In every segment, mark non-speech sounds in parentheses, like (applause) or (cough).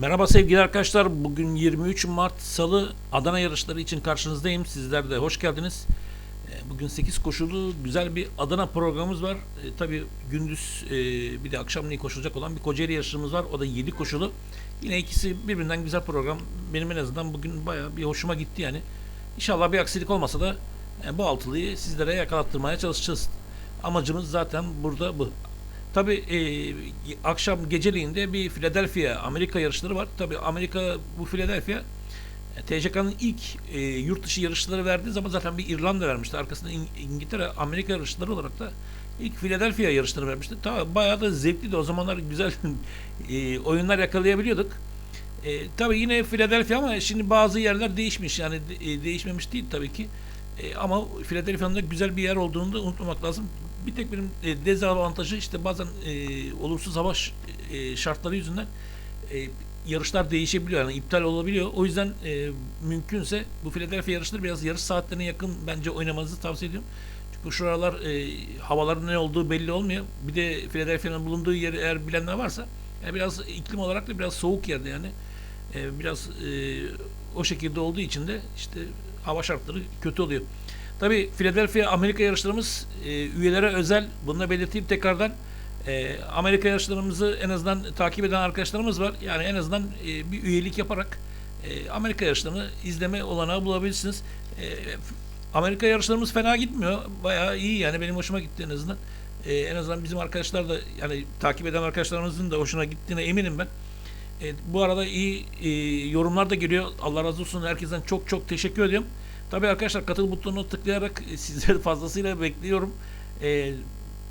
Merhaba sevgili arkadaşlar. Bugün 23 Mart Salı Adana yarışları için karşınızdayım. Sizler de hoş geldiniz. Ee, Bugün 8 koşulu güzel bir Adana programımız var. Ee, Tabii gündüz e, bir de akşamleyin koşulacak olan bir Kocaeli yarışımız var. O da 7 koşulu. Yine ikisi birbirinden güzel program. Benim en azından bugün bayağı bir hoşuma gitti yani. İnşallah bir aksilik olmasa da e, bu altılıyı sizlere yakalattırmaya çalışacağız. Amacımız zaten burada bu. Tabi akşam geceliğinde bir Philadelphia Amerika yarışları var. Tabi Amerika bu Philadelphia e, TCK'nın ilk e, yurt dışı yarışları verdiği zaman zaten bir İrlanda vermişti. Arkasında İng- İngiltere Amerika yarışları olarak da ilk Philadelphia yarışları vermişti. Tabi bayağı da zevkliydi. O zamanlar güzel (laughs) e, oyunlar yakalayabiliyorduk. E, tabii yine Philadelphia ama şimdi bazı yerler değişmiş. Yani de- e, değişmemiş değil tabii ki. E, ama Philadelphia'nın da güzel bir yer olduğunu da unutmamak lazım. Bir tek benim e, dezavantajı işte bazen e, olumsuz hava e, şartları yüzünden e, yarışlar değişebiliyor. Yani iptal olabiliyor. O yüzden e, mümkünse bu Philadelphia yarışları biraz yarış saatlerine yakın bence oynamanızı tavsiye ediyorum. Çünkü şu aralar e, havaların ne olduğu belli olmuyor. Bir de Philadelphia'nın bulunduğu yeri eğer bilenler varsa yani biraz iklim olarak da biraz soğuk yerde yani. E, biraz e, o şekilde olduğu için de işte hava şartları kötü oluyor. Tabii Philadelphia Amerika yarışlarımız e, üyelere özel. Bunu da belirteyim tekrardan. E, Amerika yarışlarımızı en azından takip eden arkadaşlarımız var. Yani en azından e, bir üyelik yaparak e, Amerika yarışlarını izleme olanağı bulabilirsiniz. E, Amerika yarışlarımız fena gitmiyor. Bayağı iyi yani benim hoşuma gitti en azından. E, en azından bizim arkadaşlar da yani takip eden arkadaşlarımızın da hoşuna gittiğine eminim ben. E, bu arada iyi e, yorumlar da geliyor. Allah razı olsun. Herkesten çok çok teşekkür ediyorum. Tabii arkadaşlar katıl butonuna tıklayarak e, sizleri fazlasıyla bekliyorum. E,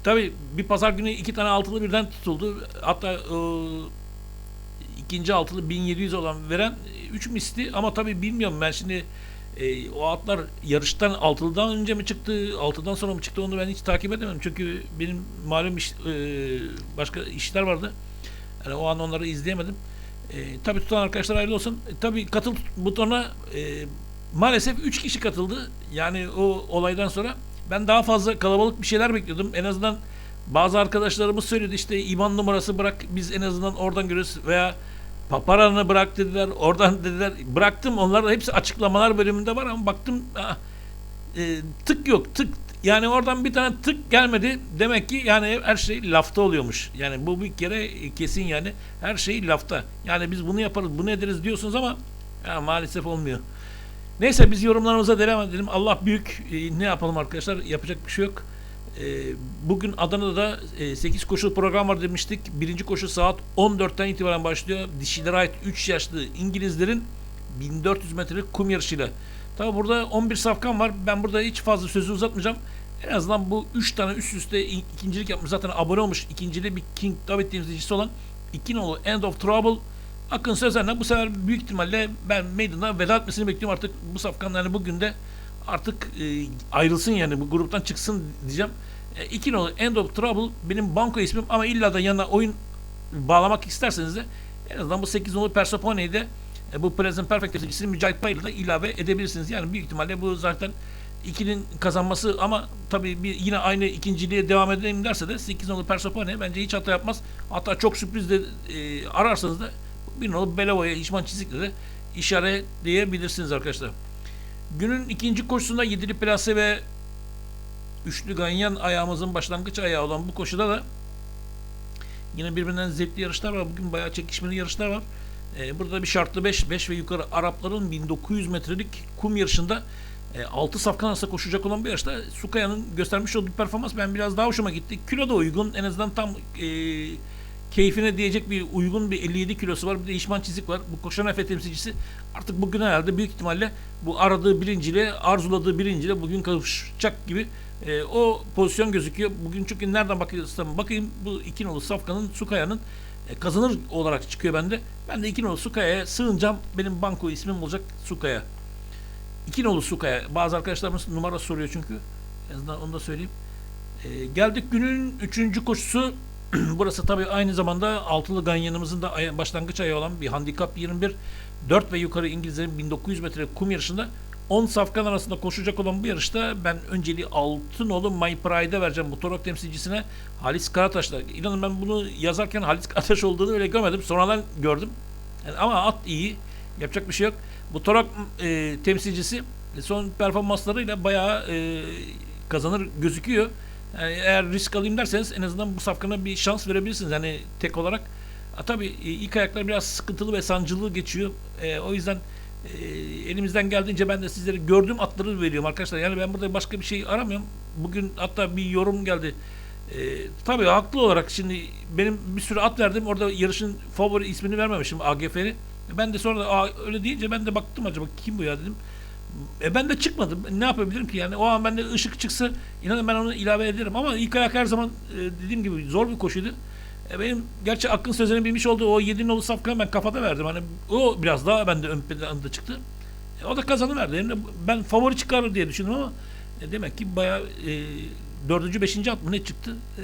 tabii bir pazar günü iki tane altılı birden tutuldu. Hatta e, ikinci altılı 1700 olan veren 3 misli ama tabii bilmiyorum ben şimdi e, o atlar yarıştan altılıdan önce mi çıktı, altıdan sonra mı çıktı onu ben hiç takip edemem. Çünkü benim malum iş, e, başka işler vardı. Yani o an onları izleyemedim. E, tabii tutan arkadaşlar hayırlı olsun. E, tabii katıl butonuna e, maalesef 3 kişi katıldı. Yani o olaydan sonra ben daha fazla kalabalık bir şeyler bekliyordum. En azından bazı arkadaşlarımız söyledi işte IBAN numarası bırak biz en azından oradan görürüz. Veya paparanı bırak dediler oradan dediler. Bıraktım. Onlar da hepsi açıklamalar bölümünde var ama baktım ah, e, tık yok tık. Yani oradan bir tane tık gelmedi. Demek ki yani her şey lafta oluyormuş. Yani bu bir kere kesin yani. Her şey lafta. Yani biz bunu yaparız bunu ederiz diyorsunuz ama ya, maalesef olmuyor. Neyse biz yorumlarımıza devam edelim. Allah büyük. E, ne yapalım arkadaşlar? Yapacak bir şey yok. E, bugün Adana'da da e, 8 koşu program var demiştik. Birinci koşu saat 14'ten itibaren başlıyor. Dişilere ait 3 yaşlı İngilizlerin 1400 metrelik kum yarışıyla. Tabi burada 11 safkan var. Ben burada hiç fazla sözü uzatmayacağım. En azından bu 3 tane üst üste ikincilik yapmış. Zaten abone olmuş. ikincili bir King David temsilcisi olan iki nolu End of Trouble Akın Sözer'le bu sefer büyük ihtimalle ben Maiden'a veda etmesini bekliyorum artık bu safkan yani bugün de artık e, ayrılsın yani bu gruptan çıksın diyeceğim. E, iki nolu End of Trouble benim banko ismim ama illa da yanına oyun bağlamak isterseniz de en azından bu 8 nolu Persephone'yi de e, bu Present Perfect temsilcisini Mücahit Payır'la da ilave edebilirsiniz. Yani büyük ihtimalle bu zaten ikinin kazanması ama tabii bir yine aynı ikinciliğe devam edelim derse de 8 nolu Persepone bence hiç hata yapmaz. Hatta çok sürpriz de e, ararsanız da bir nolu Belava'ya İşman Çizik'le de işaretleyebilirsiniz arkadaşlar. Günün ikinci koşusunda yedili plase ve üçlü ganyan ayağımızın başlangıç ayağı olan bu koşuda da yine birbirinden zevkli yarışlar var. Bugün bayağı çekişmeli yarışlar var. Ee, burada bir şartlı 5, 5 ve yukarı Arapların 1900 metrelik kum yarışında 6 safkan arasında koşacak olan bir yarışta Sukaya'nın göstermiş olduğu performans ben biraz daha hoşuma gitti. Kilo da uygun. En azından tam e, keyfine diyecek bir uygun bir 57 kilosu var. Bir de işman çizik var. Bu koşan Efe temsilcisi artık bugün herhalde büyük ihtimalle bu aradığı birinciyle, arzuladığı birinciyle bugün kavuşacak gibi e, o pozisyon gözüküyor. Bugün çünkü nereden bakıyorsam bakayım bu iki nolu Safkan'ın, Sukaya'nın e, kazanır olarak çıkıyor bende. Ben de iki nolu Sukaya'ya sığınacağım. Benim banko ismim olacak Sukaya. İki nolu Sukaya. Bazı arkadaşlarımız numara soruyor çünkü. En azından onu da söyleyeyim. E, geldik günün üçüncü koşusu. (clears throat) Burası tabii aynı zamanda altılı ganyanımızın da başlangıç ayı olan bir handikap 21. 4 ve yukarı İngilizlerin 1900 metre kum yarışında 10 safkan arasında koşacak olan bu yarışta ben önceliği altın nolu My Pride'e vereceğim motorok temsilcisine Halis Karataş'la. İnanın ben bunu yazarken Halis Karataş olduğunu öyle görmedim. Sonradan gördüm. Yani ama at iyi. Yapacak bir şey yok. Bu Torak e, temsilcisi son performanslarıyla bayağı e, kazanır gözüküyor. Yani eğer risk alayım derseniz en azından bu safkana bir şans verebilirsiniz. Yani tek olarak. Ha, tabii ilk ayaklar biraz sıkıntılı ve sancılı geçiyor. E, o yüzden e, elimizden geldiğince ben de sizlere gördüğüm atları veriyorum arkadaşlar. Yani ben burada başka bir şey aramıyorum. Bugün hatta bir yorum geldi. E, tabii haklı olarak şimdi benim bir sürü at verdim. Orada yarışın favori ismini vermemişim AGF'ni. Ben de sonra öyle deyince ben de baktım acaba kim bu ya dedim. E ben de çıkmadım. Ne yapabilirim ki yani? O an bende ışık çıksa inanın ben onu ilave ederim ama ilk ayak her zaman e, dediğim gibi zor bir koşuydu. E benim gerçi Akın sözünü bilmiş olduğu o 7 nolu safkanı ben kafada verdim. Hani o biraz daha bende ön planda çıktı. E, o da kazanıverdi. Yani ben favori çıkar diye düşündüm ama e, demek ki bayağı e, dördüncü, beşinci at mı ne çıktı? E,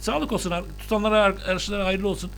sağlık olsun. Tutanlara, arkadaşlara hayırlı olsun.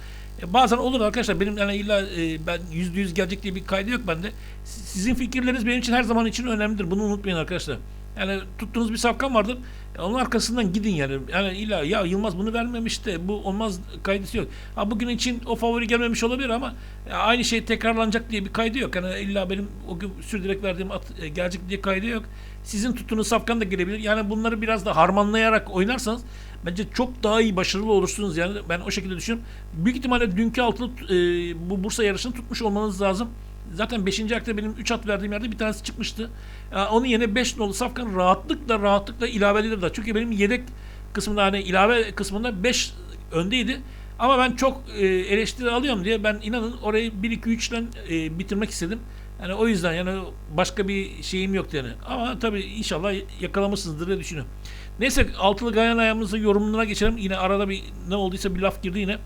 E, bazen olur arkadaşlar. Benim yani illa e, ben yüzde yüz gelecek diye bir kaydı yok bende. Si- Sizin fikirleriniz benim için her zaman için önemlidir. Bunu unutmayın arkadaşlar. Yani tuttuğunuz bir safkan vardır. E, Onun arkasından gidin yani. Yani illa ya Yılmaz bunu vermemiş de bu olmaz kaydısı yok. Ha bugün için o favori gelmemiş olabilir ama ya aynı şey tekrarlanacak diye bir kaydı yok. Yani illa benim o gün sürdürerek verdiğim at e, gelecek diye kaydı yok. Sizin tuttuğunuz safkan da gelebilir. Yani bunları biraz da harmanlayarak oynarsanız bence çok daha iyi başarılı olursunuz. Yani ben o şekilde düşünüyorum. Büyük ihtimalle dünkü altılı e, bu Bursa yarışını tutmuş olmanız lazım. Zaten 5. ayakta benim 3 at verdiğim yerde bir tanesi çıkmıştı. Ya onun yerine 5 nolu safkan rahatlıkla rahatlıkla ilave edilir Çünkü benim yedek kısmında hani ilave kısmında 5 öndeydi. Ama ben çok e, eleştiri alıyorum diye ben inanın orayı 1 2 3'ten e, bitirmek istedim. Yani o yüzden yani başka bir şeyim yoktu yani. Ama tabii inşallah yakalamışsınızdır diye düşünüyorum. Neyse altılı gayan ayağımızı yorumuna geçelim. Yine arada bir ne olduysa bir laf girdi yine.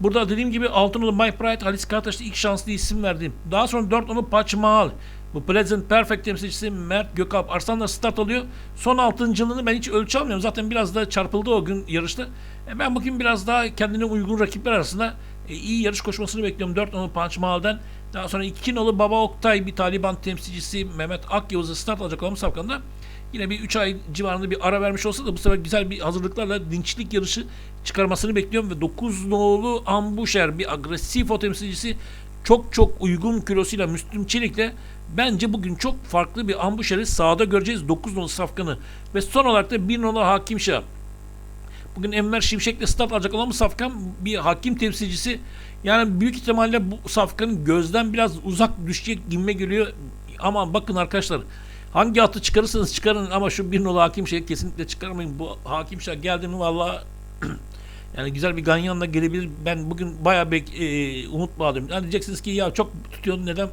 Burada dediğim gibi Altınoğlu My Pride Halis Karataş'ta ilk şanslı isim verdiğim. Daha sonra 4 onu Paçmal. Bu Pleasant Perfect temsilcisi Mert Gökalp Arslan'la start alıyor. Son altıncılığını ben hiç ölçü almıyorum. Zaten biraz da çarpıldı o gün yarışta. E ben bugün biraz daha kendine uygun rakipler arasında e, iyi yarış koşmasını bekliyorum. 4 onu Paçmal'den. Daha sonra 2 nolu Baba Oktay bir Taliban temsilcisi Mehmet Akyavuz'a start alacak olan safkanda. Yine bir 3 ay civarında bir ara vermiş olsa da bu sefer güzel bir hazırlıklarla dinçlik yarışı çıkarmasını bekliyorum ve 9 nolu Ambuşer bir agresif o temsilcisi çok çok uygun kilosuyla Müslüm Çelik'le bence bugün çok farklı bir Ambuşer'i sahada göreceğiz 9 nolu safkanı ve son olarak da 1 nolu Hakim Şah. Bugün Enver Şimşek'le start alacak olan bu safkan bir hakim temsilcisi. Yani büyük ihtimalle bu safkanın gözden biraz uzak düşecek gibime geliyor. Ama bakın arkadaşlar hangi atı çıkarırsanız çıkarın ama şu bir nolu hakim şeyi kesinlikle çıkarmayın. Bu hakim şey geldi mi valla (clears throat) yani güzel bir ganyanla gelebilir. Ben bugün bayağı bek, e, umut bağlıyorum. Yani diyeceksiniz ki ya çok tutuyorsun neden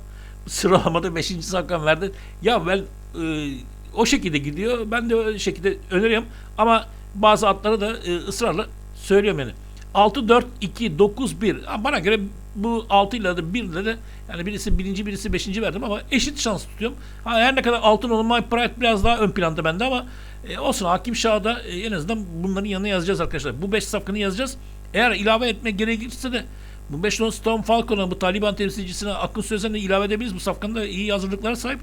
sıralamada 5. safkan verdin? Ya ben e, o şekilde gidiyor. Ben de öyle şekilde öneriyorum. Ama bazı atları da e, ısrarla söylüyorum yani. 6 4 2 9 1. Ha, Bana göre bu 6 ile de 1 ile de yani birisi birinci birisi beşinci verdim ama eşit şans tutuyorum. Ha, her ne kadar altın olan My Pride biraz daha ön planda bende ama e, olsun Hakim Şah'da e, en azından bunların yanına yazacağız arkadaşlar. Bu 5 safkanı yazacağız. Eğer ilave etmek gerekirse de bu 5 non Storm Falcon'a bu Taliban temsilcisine Akın Sözen'e ilave edebiliriz. Bu safkanın da iyi hazırlıklara sahip.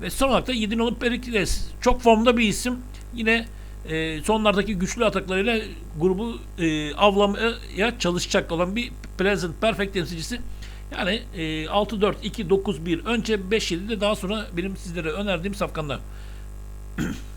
Ve son olarak da 7 nolu Perikles. Çok formda bir isim. Yine e, sonlardaki güçlü ataklarıyla grubu e, avlamaya çalışacak olan bir Pleasant Perfect temsilcisi. Yani e, 6-4-2-9-1 önce 5-7 de daha sonra benim sizlere önerdiğim safkanlar. (clears throat)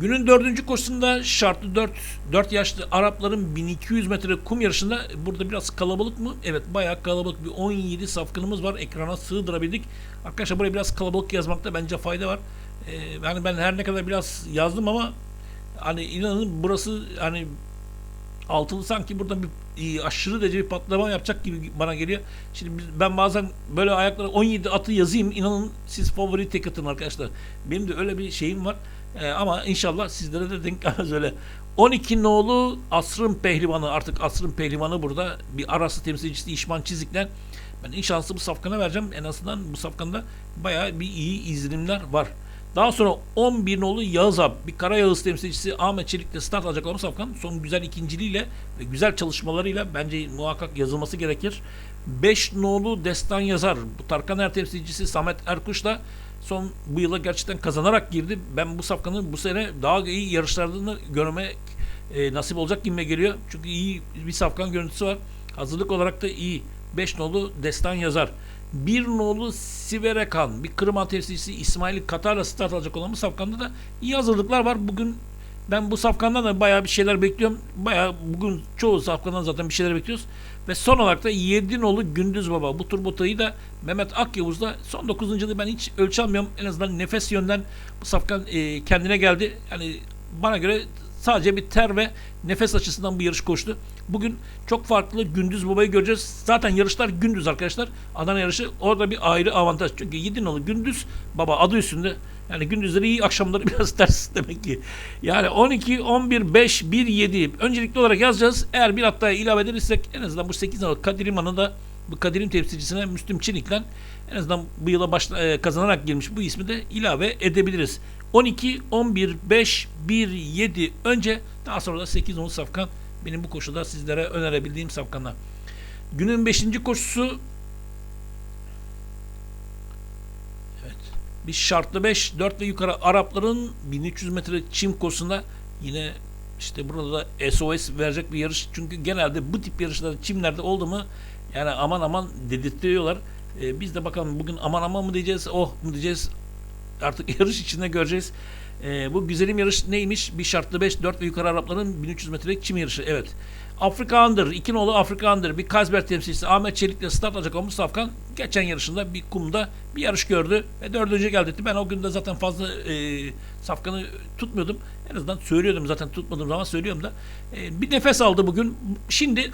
Günün dördüncü koşusunda şartlı 4, 4 yaşlı Arapların 1200 metre kum yarışında burada biraz kalabalık mı? Evet bayağı kalabalık bir 17 safkanımız var. Ekrana sığdırabildik. Arkadaşlar buraya biraz kalabalık yazmakta bence fayda var. Ee, yani ben her ne kadar biraz yazdım ama hani inanın burası hani altılı sanki burada bir aşırı derece bir patlama yapacak gibi bana geliyor. Şimdi ben bazen böyle ayaklara 17 atı yazayım. inanın siz favori tek atın arkadaşlar. Benim de öyle bir şeyim var. Ee, ama inşallah sizlere de denk gelmez öyle. 12 nolu asrın pehlivanı artık asrın pehlivanı burada bir arası temsilcisi İşman Çizik'le ben inşallah bu safkana vereceğim. En azından bu safkanda bayağı bir iyi izlenimler var. Daha sonra 11 nolu Yağız abi, bir Kara Yağız temsilcisi Ahmet Çelik'le start alacak olan safkan son güzel ikinciliğiyle ve güzel çalışmalarıyla bence muhakkak yazılması gerekir. 5 nolu Destan Yazar, bu Tarkan Er temsilcisi Samet Erkuş'la son bu yıla gerçekten kazanarak girdi. Ben bu safkanın bu sene daha iyi yarışlarını görmek e, nasip olacak gibime geliyor. Çünkü iyi bir safkan görüntüsü var. Hazırlık olarak da iyi. 5 nolu Destan Yazar. 1 nolu Siverekan. Bir Kırım temsilcisi İsmail Katar'la start alacak olan bu safkanda da iyi hazırlıklar var. Bugün ben bu safkandan da bayağı bir şeyler bekliyorum. Bayağı bugün çoğu safkandan zaten bir şeyler bekliyoruz. Ve son olarak da 7 nolu Gündüz Baba. Bu turbotayı da Mehmet Akyavuz'da son 9. yılı ben hiç ölçemiyorum. En azından nefes yönden bu safkan e, kendine geldi. Yani bana göre sadece bir ter ve nefes açısından bu yarış koştu. Bugün çok farklı Gündüz Baba'yı göreceğiz. Zaten yarışlar gündüz arkadaşlar. Adana yarışı orada bir ayrı avantaj. Çünkü 7 nolu Gündüz Baba adı üstünde. Yani gündüzleri iyi, akşamları (laughs) biraz ters demek ki. Yani 12, 11, 5, 1, 7. Öncelikli olarak yazacağız. Eğer bir haftaya ilave edersek en azından bu 8 nolu Kadir İman'ı da bu Kadir'in temsilcisine Müslüm Çelik'le en azından bu yıla başla, e, kazanarak girmiş bu ismi de ilave edebiliriz. 12, 11, 5, 1, 7 önce daha sonra da 8 10 safkan benim bu koşuda sizlere önerebildiğim safkanlar. Günün 5. koşusu Bir şartlı 5, 4 ve yukarı Arapların 1300 metre çim koşusunda yine işte burada da SOS verecek bir yarış. Çünkü genelde bu tip yarışlarda çimlerde oldu mu yani aman aman dedirtiyorlar. Ee, biz de bakalım bugün aman aman mı diyeceğiz, oh mu diyeceğiz artık (laughs) yarış içinde göreceğiz. Ee, bu güzelim yarış neymiş? Bir şartlı 5, 4 ve yukarı Arapların 1300 metrelik çim yarışı. Evet. Afrika Under, iki nolu Afrika Under, bir Kazber temsilcisi Ahmet Çelik'le start alacak olan Mustafa geçen yarışında bir kumda bir yarış gördü ve dördüncü geldi. Ben o gün de zaten fazla e, Safkan'ı tutmuyordum. En azından söylüyordum zaten tutmadığım zaman söylüyorum da. E, bir nefes aldı bugün. Şimdi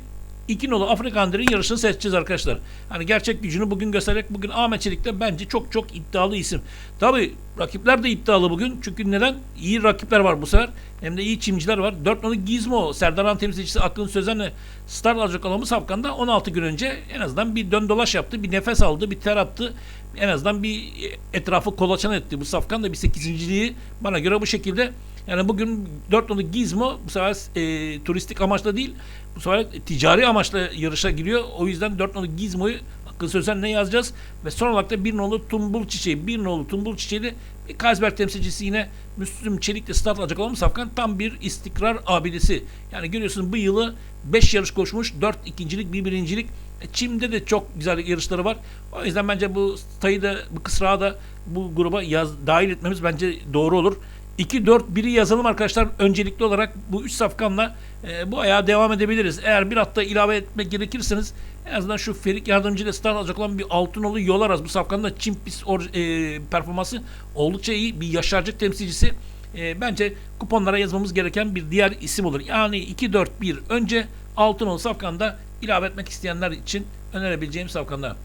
iki nolu Afrika Under'ın yarışını seçeceğiz arkadaşlar. Hani gerçek gücünü bugün göstererek bugün Ahmet Çelik de bence çok çok iddialı isim. Tabi rakipler de iddialı bugün. Çünkü neden? İyi rakipler var bu sefer. Hem de iyi çimciler var. 4 nolu Gizmo, Serdaran temsilcisi Akın Sözen'le start alacak olan Safkan'da 16 gün önce en azından bir dön dolaş yaptı. Bir nefes aldı, bir ter attı. En azından bir etrafı kolaçan etti. Bu Safkan da bir 8.liği bana göre bu şekilde yani bugün 4 nolu Gizmo bu sefer e, turistik amaçla değil bu sefer ticari amaçla yarışa giriyor. O yüzden 4 nolu Gizmo'yu akıl sözden ne yazacağız? Ve son olarak da 1 nolu Tumbul Çiçeği. 1 nolu Tumbul Çiçeği de bir Kazberg temsilcisi yine Müslüm Çelik'le start alacak olan Safkan tam bir istikrar abidesi. Yani görüyorsun bu yılı 5 yarış koşmuş. 4 ikincilik, 1 birincilik. E, Çim'de de çok güzel yarışları var. O yüzden bence bu sayı da bu kısrağı da bu gruba yaz, dahil etmemiz bence doğru olur. 2 4 1'i yazalım arkadaşlar. Öncelikli olarak bu 3 safkanla e, bu ayağa devam edebiliriz. Eğer bir hatta ilave etmek gerekirseniz en azından şu Ferik yardımcı ile start alacak olan bir Altınolu Yolaraz bu safkanın da çim pis or, e, performansı oldukça iyi. Bir yaşarcık temsilcisi. E, bence kuponlara yazmamız gereken bir diğer isim olur. Yani 2 4 1 önce Altınolu safkanda ilave etmek isteyenler için önerebileceğim safkanlar.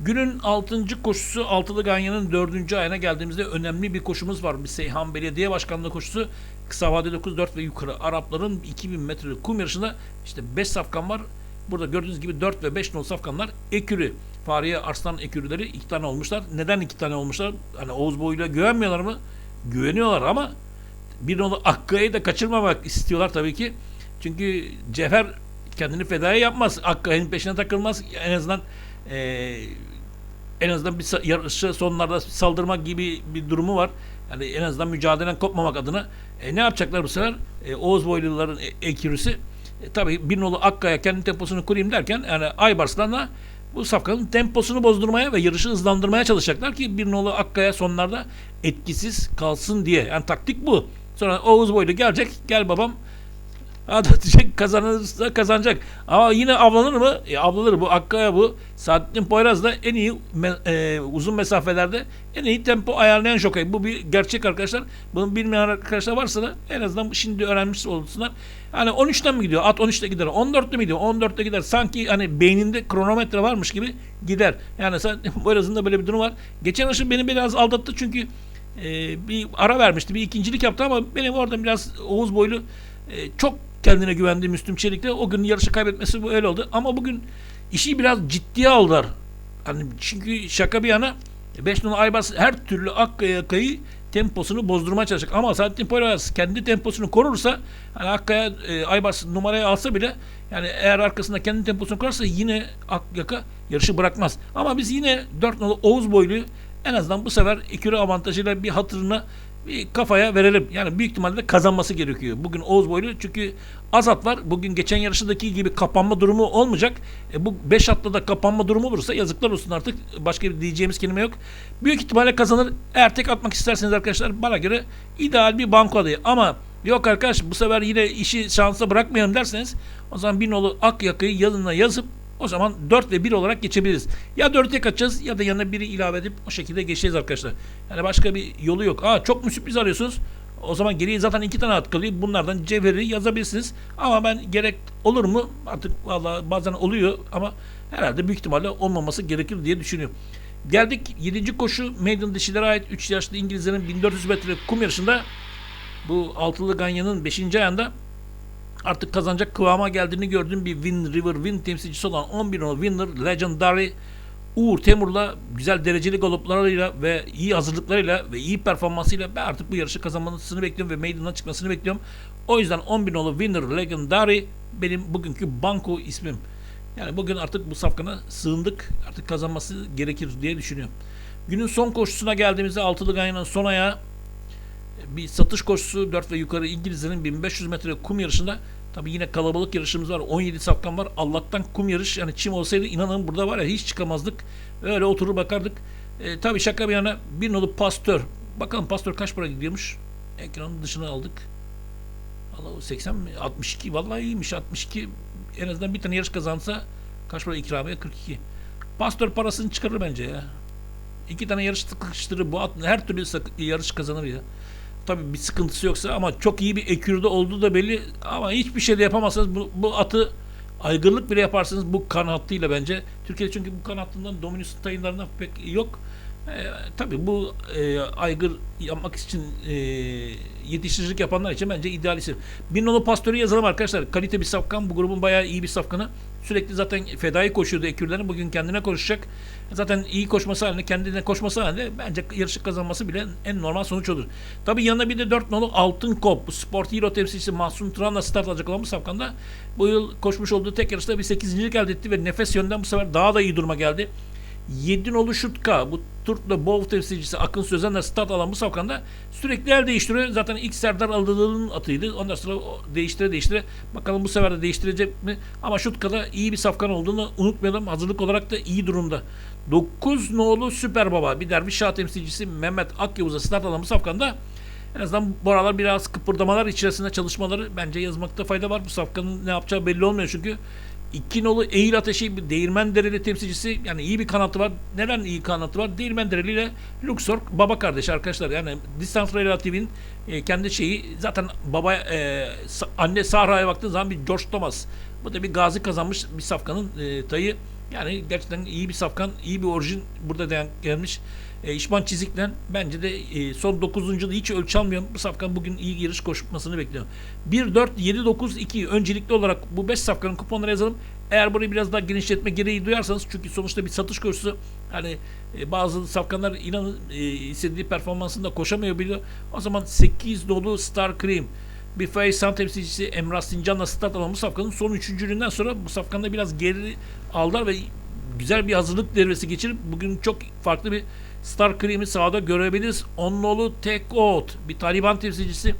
Günün 6. koşusu Altılı Ganyan'ın 4. ayına geldiğimizde önemli bir koşumuz var. Bir Seyhan Belediye Başkanlığı koşusu. Kısa vadede 9-4 ve yukarı Arapların 2000 metrelik kum yarışında işte 5 safkan var. Burada gördüğünüz gibi 4 ve 5 nol safkanlar ekürü. Fahriye Arslan ekürüleri iki tane olmuşlar. Neden iki tane olmuşlar? Hani Oğuz boyuyla güvenmiyorlar mı? Güveniyorlar ama bir nolu Akkaya'yı da kaçırmamak istiyorlar tabii ki. Çünkü Cefer kendini fedaya yapmaz. Akkaya'nın peşine takılmaz. En azından e, en azından bir yarışı sonlarda saldırmak gibi bir durumu var. Yani en azından mücadeleden kopmamak adına e, ne yapacaklar bu sefer? E, Oğuz boyluların e, ekürüsü e, tabii bir nolu Akkaya kendi temposunu kurayım derken yani Aybarslan'la bu safkanın temposunu bozdurmaya ve yarışı hızlandırmaya çalışacaklar ki bir nolu Akkaya sonlarda etkisiz kalsın diye. Yani taktik bu. Sonra Oğuz boylu gelecek. Gel babam Diyecek kazanırsa kazanacak. Ama yine avlanır mı? E, avlanır bu. Akkaya bu. Saadettin Poyraz da en iyi e, uzun mesafelerde en iyi tempo ayarlayan şokay. Bu bir gerçek arkadaşlar. Bunu bilmeyen arkadaşlar varsa da en azından şimdi öğrenmiş olsunlar. Hani 13'ten mi gidiyor? At 13'te gider. 14'te mi gidiyor? 14'te gider. Sanki hani beyninde kronometre varmış gibi gider. Yani sen Poyraz'ın da böyle bir durum var. Geçen aşı beni biraz aldattı çünkü e, bir ara vermişti. Bir ikincilik yaptı ama benim orada biraz Oğuz boylu e, çok kendine güvendiği Müslüm Çelik'te o gün yarışı kaybetmesi bu öyle oldu. Ama bugün işi biraz ciddiye aldılar. Hani çünkü şaka bir yana 5 numara Aybars her türlü Akkaya Akkay'ı temposunu bozdurmaya çalışacak. Ama Saadettin Poyraz kendi temposunu korursa hani Akkaya e, Aybars numarayı alsa bile yani eğer arkasında kendi temposunu korursa yine Akyaka yarışı bırakmaz. Ama biz yine 4 numaralı Oğuz boylu en azından bu sefer ekürü avantajıyla bir hatırına bir kafaya verelim. Yani büyük ihtimalle kazanması gerekiyor. Bugün Oğuz Boylu çünkü az at var. Bugün geçen yarışındaki gibi kapanma durumu olmayacak. E bu 5 atla da kapanma durumu olursa yazıklar olsun artık. Başka bir diyeceğimiz kelime yok. Büyük ihtimalle kazanır. Eğer tek atmak isterseniz arkadaşlar bana göre ideal bir banko adayı. Ama yok arkadaş bu sefer yine işi şansa bırakmayalım derseniz o zaman bir nolu ak yakayı yanına yazıp o zaman 4 ve 1 olarak geçebiliriz. Ya 4'e kaçacağız ya da yanına biri ilave edip o şekilde geçeceğiz arkadaşlar. Yani başka bir yolu yok. Aa çok mu sürpriz arıyorsunuz? O zaman geriye zaten iki tane at kalıyor. Bunlardan cevheri yazabilirsiniz. Ama ben gerek olur mu? Artık valla bazen oluyor ama herhalde büyük ihtimalle olmaması gerekir diye düşünüyorum. Geldik 7. koşu Maiden dişilere ait 3 yaşlı İngilizlerin 1400 metre kum yarışında bu altılı ganyanın 5. ayında artık kazanacak kıvama geldiğini gördüğüm bir Win River Win temsilcisi olan 11 numaralı Winner Legendary Uğur Temur'la güzel dereceli galoplarıyla ve iyi hazırlıklarıyla ve iyi performansıyla ben artık bu yarışı kazanmasını bekliyorum ve meydanına çıkmasını bekliyorum. O yüzden 11 numaralı Winner Legendary benim bugünkü banko ismim. Yani bugün artık bu safkana sığındık. Artık kazanması gerekir diye düşünüyorum. Günün son koşusuna geldiğimizde altılı ganyanın son ayağı bir satış koşusu 4 ve yukarı İngilizlerin 1500 metre kum yarışında tabi yine kalabalık yarışımız var. 17 safkan var. Allah'tan kum yarış yani çim olsaydı inanın burada var ya hiç çıkamazdık. Öyle oturur bakardık. E, tabi şaka bir yana bir nolu pastör. Bakalım pastör kaç para gidiyormuş? Ekranın dışına aldık. Allah 80 mi? 62. Vallahi iyiymiş 62. En azından bir tane yarış kazansa kaç para ikramiye? 42. Pastör parasını çıkarır bence ya. İki tane yarış sıkıştırır. Bu at her türlü yarış kazanır ya. Tabii bir sıkıntısı yoksa ama çok iyi bir ekürde olduğu da belli. Ama hiçbir şey de yapamazsanız bu, bu atı aygırlık bile yaparsınız bu kanatlıyla bence. Türkiye'de çünkü bu kanatlından Dominus tayınlarından pek yok. E, tabii bu e, aygır yapmak için e, yetiştiricilik yapanlar için bence ideal isim. Bir nolu pastörü yazalım arkadaşlar. Kalite bir safkan. Bu grubun bayağı iyi bir safkanı. Sürekli zaten fedai koşuyordu ekürlerin. Bugün kendine koşacak. Zaten iyi koşması halinde, kendine koşması halinde bence yarışı kazanması bile en normal sonuç olur. Tabii yanında bir de 4 nolu Altın Kop. Bu Sport Hero temsilcisi Mahsun Turan'la start alacak olan bu safkanda bu yıl koşmuş olduğu tek yarışta bir 8. elde etti ve nefes yönden bu sefer daha da iyi duruma geldi. 7 nolu Şutka bu Turt'la Bov temsilcisi Akın Sözen'le start alan bu safkanda sürekli el değiştiriyor. Zaten ilk Serdar Aldılar'ın atıydı. Ondan sonra değiştire değiştire. Bakalım bu sefer de değiştirecek mi? Ama Şutka'da iyi bir safkan olduğunu unutmayalım. Hazırlık olarak da iyi durumda. 9 nolu Süper Baba bir derviş şah temsilcisi Mehmet Akyavuz'a start alan bu safkanda en azından bu aralar biraz kıpırdamalar içerisinde çalışmaları bence yazmakta fayda var. Bu safkanın ne yapacağı belli olmuyor çünkü. İki nolu Eğil Ateşi bir Değirmen Dereli temsilcisi yani iyi bir kanatı var. Neden iyi kanatı var? Değirmen Dereli ile Luxor baba kardeş arkadaşlar. Yani Distance Relative'in e, kendi şeyi zaten baba e, anne Sahra'ya baktığın zaman bir George Thomas. Bu da bir gazi kazanmış bir safkanın e, tayı. Yani gerçekten iyi bir safkan, iyi bir orijin burada denk gelmiş. E, İşman Çizik'ten bence de e, son 9. yılı hiç ölçü almıyorum. Bu safkan bugün iyi yarış koşmasını bekliyorum. 1, 4, 7, 9, 2 öncelikli olarak bu 5 safkanın kuponları yazalım. Eğer burayı biraz daha genişletme gereği duyarsanız çünkü sonuçta bir satış koşusu hani e, bazı safkanlar inanın e, istediği performansında koşamıyor bile. O zaman 8 dolu Star Cream bir Faysan temsilcisi Emrah Sincan'la start alan bu safkanın son üçüncülüğünden sonra bu safkanda biraz geri aldılar ve güzel bir hazırlık devresi geçirip bugün çok farklı bir Star Cream'i sahada görebiliriz. Onnolu Tek Out bir Taliban temsilcisi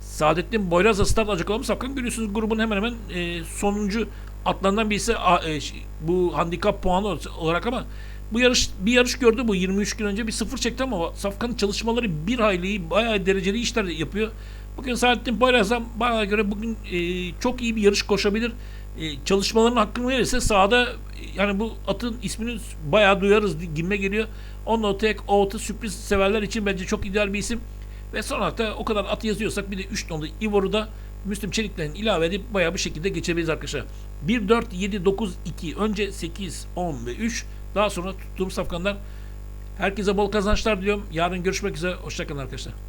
Saadettin Boyraz'la start bu safkan görüyorsunuz grubun hemen hemen e, sonuncu atlarından birisi e, bu handikap puanı olarak ama bu yarış bir yarış gördü bu 23 gün önce bir sıfır çekti ama Safkan'ın çalışmaları bir hayli bayağı dereceli işler yapıyor. Bugün Saadettin Boyraz'dan bana göre bugün e, çok iyi bir yarış koşabilir. E, çalışmalarının hakkını verirse sahada e, yani bu atın ismini bayağı duyarız gibime geliyor. Onunla tek o atı sürpriz severler için bence çok ideal bir isim. Ve son da o kadar at yazıyorsak bir de 3 nolu Ivor'u da Müslüm Çelik'ten ilave edip bayağı bir şekilde geçebiliriz arkadaşlar. 1, 4, 7, 9, 2. Önce 8, 10 ve 3. Daha sonra tuttuğum safkanlar. Herkese bol kazançlar diliyorum. Yarın görüşmek üzere. Hoşçakalın arkadaşlar.